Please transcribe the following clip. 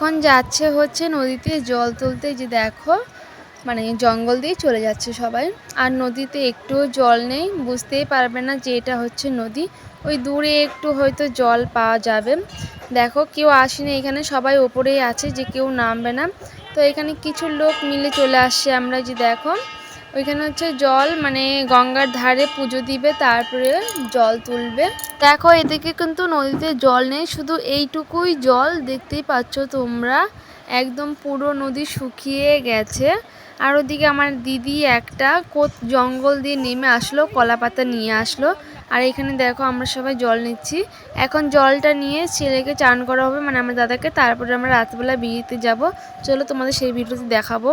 এখন যাচ্ছে হচ্ছে নদীতে জল তুলতে যে দেখো মানে জঙ্গল দিয়ে চলে যাচ্ছে সবাই। আর নদীতে একটুও জল নেই, বুঝতেই পারবে না যে এটা হচ্ছে নদী। ওই দূরে একটু হয়তো জল পাওয়া যাবে। দেখো, কেউ আসেনি এখানে, সবাই ওপরেই আছে যে কেউ নামবে না। তো এখানে কিছু লোক মিলে চলে আসছে আমরা যে দেখো। ওইখানে হচ্ছে জল মানে গঙ্গার ধারে পুজো দিবে, তারপরে জল তুলবে। দেখো, এদিকে কিন্তু নদীতে জল নেই, শুধু এইটুকুই জল দেখতেই পাচ্ছ তোমরা। একদম পুরো নদী শুকিয়ে গেছে। আর ওদিকে আমার দিদি একটা কোত জঙ্গল দিয়ে নেমে আসলো, কলা পাতা নিয়ে আসলো। আর এখানে দেখো, আমরা সবাই জল নিচ্ছি। এখন জলটা নিয়ে ছেলেকে চান করা হবে মানে আমার দাদাকে। তারপরে আমরা রাতবেলা বিয়েতে যাব। চলো তোমাদের সেই ভিডিওতে দেখাবো।